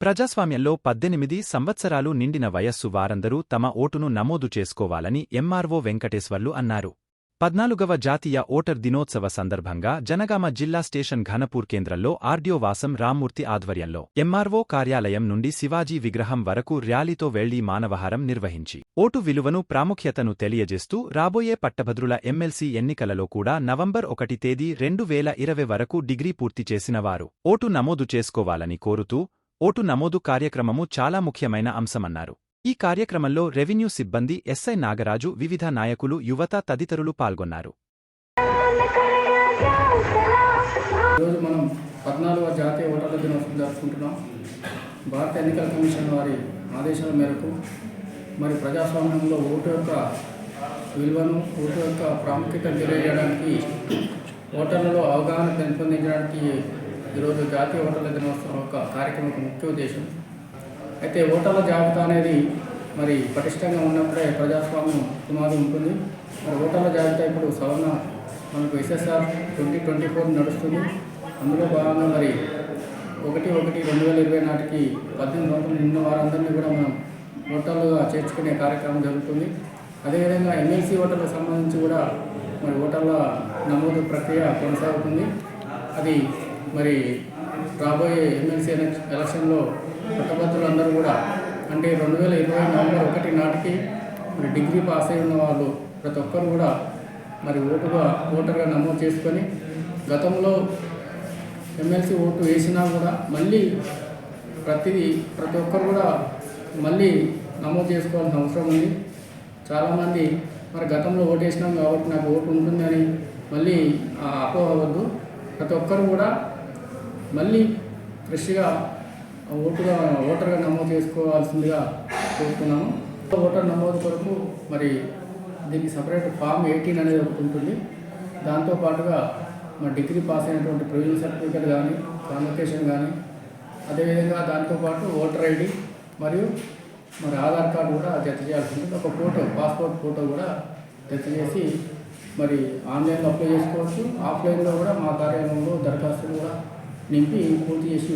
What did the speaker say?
ప్రజాస్వామ్యంలో పద్దెనిమిది సంవత్సరాలు నిండిన వయస్సు వారందరూ తమ ఓటును నమోదు చేసుకోవాలని ఎంఆర్ఓ వెంకటేశ్వర్లు అన్నారు. పద్నాలుగవ జాతీయ ఓటర్ దినోత్సవ సందర్భంగా జనగామ జిల్లా స్టేషన్ ఘనపూర్ కేంద్రంలో ఆర్డియో వాసం రామ్మూర్తి ఆధ్వర్యంలో ఎంఆర్ఓ కార్యాలయం నుండి శివాజీ విగ్రహం వరకు ర్యాలీతో వెళ్ళి మానవహారం నిర్వహించి ఓటు విలువను ప్రాముఖ్యతను తెలియజేస్తూ రాబోయే పట్టభద్రుల ఎమ్మెల్సీ ఎన్నికలలో కూడా నవంబర్ ఒకటి తేదీ రెండు వేల ఇరవై వరకు డిగ్రీ పూర్తి చేసినవారు ఓటు నమోదు చేసుకోవాలని కోరుతూ ఓటు నమోదు కార్యక్రమము చాలా ముఖ్యమైన అంశమన్నారు. ఈ కార్యక్రమంలో రెవెన్యూ సిబ్బంది ఎస్ఐ నాగరాజు వివిధ నాయకులు యువత తదితరులు పాల్గొన్నారు. ఈరోజు మనం పద్నాలుగవ జాతీయ ఓటర్ల దినోత్సవం జరుపుకుంటున్నాం. భారత ఎన్నికల కమిషన్ వారి ఆదేశాల మేరకు మరి ప్రజాస్వామ్యంలో ఓటు యొక్క విలువను ఓటు యొక్క ప్రాముఖ్యత తెలియజేయడానికి ఓటర్లలో అవగాహన పెంపొందించడానికి ఈరోజు జాతీయ ఓటర్ల దినోత్సవం యొక్క కార్యక్రమం ముఖ్య ఉద్దేశం. అయితే ఓటర్ల జాబితా అనేది మరి పటిష్టంగా ఉన్నప్పుడే ప్రజాస్వామ్యం పునాది ఉంటుంది. మరి ఓటర్ల జాబితా ఇప్పుడు సవరణ మనకు ఎస్ఎస్ఆర్ ట్వంటీ ట్వంటీ ఫోర్ నడుస్తుంది. అందులో భాగంగా మరి ఒకటి ఒకటి రెండు వేల ఇరవై నాటికి పద్దెనిమిది వందలు నిన్న వారందరినీ కూడా మనం ఓటర్లుగా చేర్చుకునే కార్యక్రమం జరుగుతుంది. అదేవిధంగా ఎమ్మెల్సీ ఓటర్లకు సంబంధించి కూడా మరి ఓటర్ల నమోదు ప్రక్రియ కొనసాగుతుంది. అది మరి రాబోయే ఎమ్మెల్సీ ఎలక్షన్లో ఎలక్షన్లో పట్టభద్రులందరూ కూడా అంటే రెండు వేల ఇరవై నవంబర్ ఒకటి నాటికి మరి డిగ్రీ పాస్ అయి ఉన్న వాళ్ళు ప్రతి ఒక్కరు కూడా మరి ఓటుగా ఓటర్గా నమోదు చేసుకొని గతంలో ఎమ్మెల్సీ ఓటు వేసినా కూడా మళ్ళీ ప్రతిదీ ప్రతి ఒక్కరు కూడా మళ్ళీ నమోదు చేసుకోవాల్సిన అవసరం ఉంది. చాలామంది మరి గతంలో ఓటు వేసినాం కాబట్టి నాకు ఓటు ఉంటుందని మళ్ళీ ఆ ప్రతి ఒక్కరు కూడా మళ్ళీ ఫ్రెష్గా ఓటుగా ఓటర్గా నమోదు చేసుకోవాల్సిందిగా కోరుతున్నాము. ఓటర్ నమోదు కొరకు మరి దీనికి సపరేట్ ఫామ్ ఎయిటీన్ అనేది ఒకటి ఉంటుంది. దాంతోపాటుగా మా డిగ్రీ పాస్ అయినటువంటి ప్రొవిజన్ సర్టిఫికేట్ కానీ కాన్వకేషన్ కానీ అదేవిధంగా దాంతోపాటు ఓటర్ ఐడి మరియు మరి ఆధార్ కార్డు కూడా జత చేయాల్సి ఉంటుంది. ఒక ఫోటో పాస్పోర్ట్ ఫోటో కూడా జత చేసి మరి ఆన్లైన్లో అప్లై చేసుకోవచ్చు. ఆఫ్లైన్లో కూడా మా కార్యాలయంలో దరఖాస్తులు కూడా నింపి పూర్తి చేసి